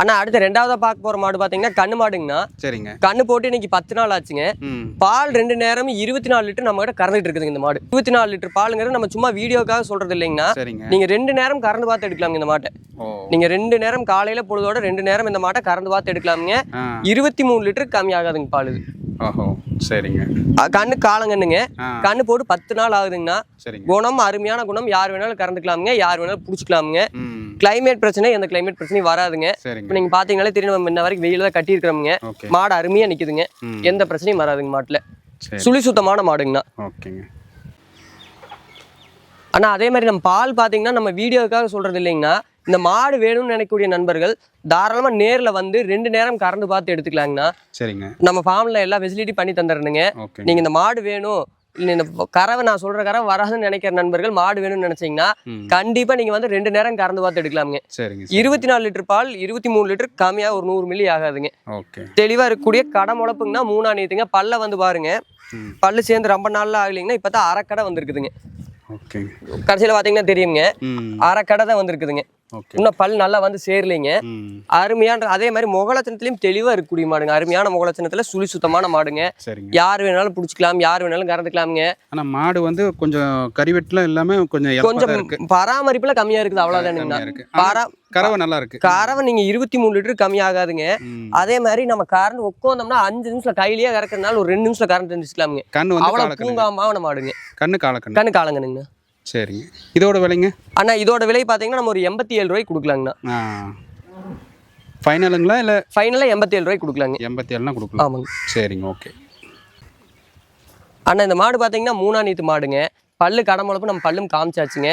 அண்ணா அடுத்து ரெண்டாவதா பார்க்க போற மாடு பாத்தீங்கன்னா கண்ணு மாடுங்கண்ணா. சரிங்க. கண்ணு போட்டு இன்னைக்கு பத்து நாள் ஆச்சுங்க. பால் ரெண்டு நேரம் இருபத்தி நாலு லிட்டர் நம்ம கிட்ட கறந்துட்டு இருக்குதுங்க இந்த மாடு. இருபத்தி நாலு லிட்டர் பாலுங்கிறது நம்ம சும்மா வீடியோக்காக சொல்றது இல்லைங்கண்ணா. நீங்க ரெண்டு நேரம் கறந்து பார்த்து எடுக்கலாங்க இந்த மாட்டை. நீங்க ரெண்டு நேரம் காலையில பொழுதோட ரெண்டு நேரம் இந்த மாட்டை கறந்து பார்த்து எடுக்கலாமுங்க. இருபத்தி மூணு லிட்டர் கம்மி ஆகாதுங்க பால் இது. ஓஹோ சரிங்க. கண்ணு காலங்கண்ணுங்க. கண்ணு போட்டு பத்து நாள் ஆகுதுங்கண்ணா. குணம் அருமையான குணம். யார் வேணாலும் கறந்துக்கலாமுங்க. யார் வேணாலும் பிடிச்சிக்கலாமுங்க. கிளைமேட் பிரச்சனை எந்த கிளைமேட் பிரச்சனையும் வராதுங்க. இப்போ நீங்க பாத்தீங்கன்னாலே தெரியும் நம்ம இன்ன வரைக்கும் வெயில தான் கட்டியிருக்கிறோமுங்க. மாடு அருமையா நிக்குதுங்க. எந்த பிரச்சனையும் வராதுங்க மாட்டுல. சுழி சுத்தமான மாடுங்கண்ணா. ஓகேங்க. ஆனா அதே மாதிரி நம்ம பால் பாத்தீங்கன்னா நம்ம வீடியோக்காக சொல்றது இல்லைங்கண்ணா. இந்த மாடு வேணும்னு நினைக்கக்கூடிய நண்பர்கள் தாராளமா நேர்ல வந்து ரெண்டு நேரம் கறந்து பார்த்து எடுத்துக்கலாங்கண்ணா. சரிங்க. நம்ம ஃபார்ம்ல எல்லா ஃபெசிலிட்டி பண்ணி தந்துடுறேங்க ஓகே நீங்க இந்த மாடு வேணும் கறவை நான் சொல்ற கறவை வராதுன்னு நினைக்கிற நண்பர்கள் மாடு வேணும்னு நினைச்சீங்கன்னா கண்டிப்பா நீங்க வந்து ரெண்டு நேரம் கறந்து பார்த்து எடுக்கலாமுங்க. இருபத்தி நாலு லிட்டர் பால் இருபத்தி மூணு லிட்டர் கம்மியா ஒரு நூறு மில்லி ஆகாதுங்க. தெளிவா இருக்கக்கூடிய கடை முளப்புங்கன்னா மூணா நீத்துங்க பல்ல வந்து பாருங்க. பல்லு சேர்ந்து ரொம்ப நாள்ல ஆகலைங்கன்னா இப்பதான் அரைக்கடை வந்திருக்குதுங்க. கடைசியில பாத்தீங்கன்னா தெரியுங்க. அரைக்கடை தான் வந்திருக்குதுங்க. இன்னும் பல் நல்லா வந்து சேரலைங்க. அருமையான அதே மாதிரி முகலட்சணத்துலயும் தெளிவா இருக்கக்கூடிய மாடுங்க. அருமையான முகலட்சணத்துல சுழி சுத்தமான மாடுங்க. யார் வேணாலும் பிடிச்சிக்கலாம் யார் வேணாலும் கறந்துக்கலாமுங்க. ஆனா மாடு வந்து கொஞ்சம் கறிவெட்டுலாம் எல்லாமே கொஞ்சம் கொஞ்சம் பராமரிப்புல கம்மியா இருக்குது ஆனா பரா கறவை நல்லா இருக்கு. கறவை நீங்க இருபத்தி மூணு லிட்டர் கம்மி ஆகாதுங்க. அதே மாதிரி நம்ம கறந்து உட்காந்தோம்னா அஞ்சு நிமிஷம் கையிலேயே கறக்கறதுனால ஒரு ரெண்டு நிமிஷம் கறந்து தெரிஞ்சுக்கலாமுங்க. கண்ணு அவ்வளவு பூங்காமான மாடுங்க. கண்ணு காலக்கண்ணு. கண்ணு காலங்கனுங்க சரிங்க இதோட விலைங்க? அண்ணா இதோட விலை பாத்தீங்கன்னா நம்ம ஒரு எண்பத்தி ஏழு ரூபாய்க்கு கொடுக்கலாங்கண்ணா. ஃபைனலுங்களா இல்லை? ஃபைனலா எண்பத்தி ஏழு ரூபாய்க்கு கொடுக்கலாங்க. எண்பத்தி ஏழுனா கொடுக்கலாம். ஆமாங்க. சரிங்க ஓகே அண்ணா இந்த மாடு பாத்தீங்கன்னா மூணா நீத்து மாடுங்க. பல்லு கடமுளப்பு நம்ம பல்லும் காமிச்சாச்சுங்க.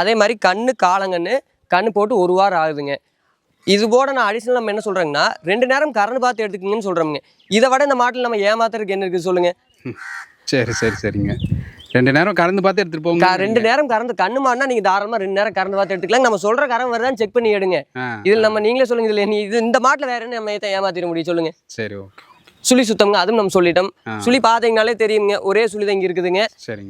அதே மாதிரி கண்ணு காலங்கன்னு கண்ணு போட்டு ஒரு வாரம் ஆகுதுங்க. இது போட நான் அடிஷனல் நம்ம என்ன சொல்றேங்கன்னா ரெண்டு நேரம் கறந்து பார்த்து எடுத்துக்கங்கன்னு சொல்றோம்ங்க. இதை விட இந்த மாட்டில் நம்ம ஏமாத்துறதுக்கு என்ன இருக்குது சொல்லுங்க. ம். சரி சரி சரிங்க. ரெண்டு நேரம் கறந்து பார்த்து எடுத்துட்டு போங்க. ரெண்டு நேரம் கறந்து கண்ணு மாடினா நீங்க தாராளமா ரெண்டு நேரம் கறந்து பார்த்து எடுத்துக்கலாம். நம்ம சொல்ற கறவை வருதான்னு செக் பண்ணி எடுங்க. இதுல நம்ம நீங்களே சொல்லுங்க இதுல நீ இது இந்த மாட்டுல வேற என்ன நம்ம ஏமாத்திட முடியும் சொல்லுங்க. சரி ஓகே. சுழி சுத்தம்ங்க அதுவும் நம்ம சொல்லிட்டோம். சுழி பாத்தீங்கனாலே தெரியுங்க ஒரே சுழி தான் இங்க இருக்குதுங்க.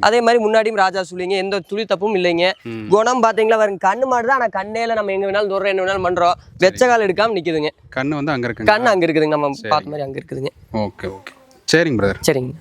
அதே மாதிரி முன்னாடியும் ராஜா சுழிங்க எந்த துளி தப்பும் இல்லைங்க. குணம் பாத்தீங்களா பாருங்க கண்ணு மாடு தான் ஆனா கண்ணேல நம்ம எங்க வேணாலும் தூரம் என்ன வேணாலும் பண்றோம். வெச்ச கால் எடுக்காம நிக்குதுங்க. கண்ணு வந்து அங்கே இருக்குங்க. கண்ணு அங்க இருக்குதுங்க நம்ம பார்த்த மாதிரி அங்க இருக்குதுங்க. Okay okay. சரிங்க பிரதர் சரிங்க.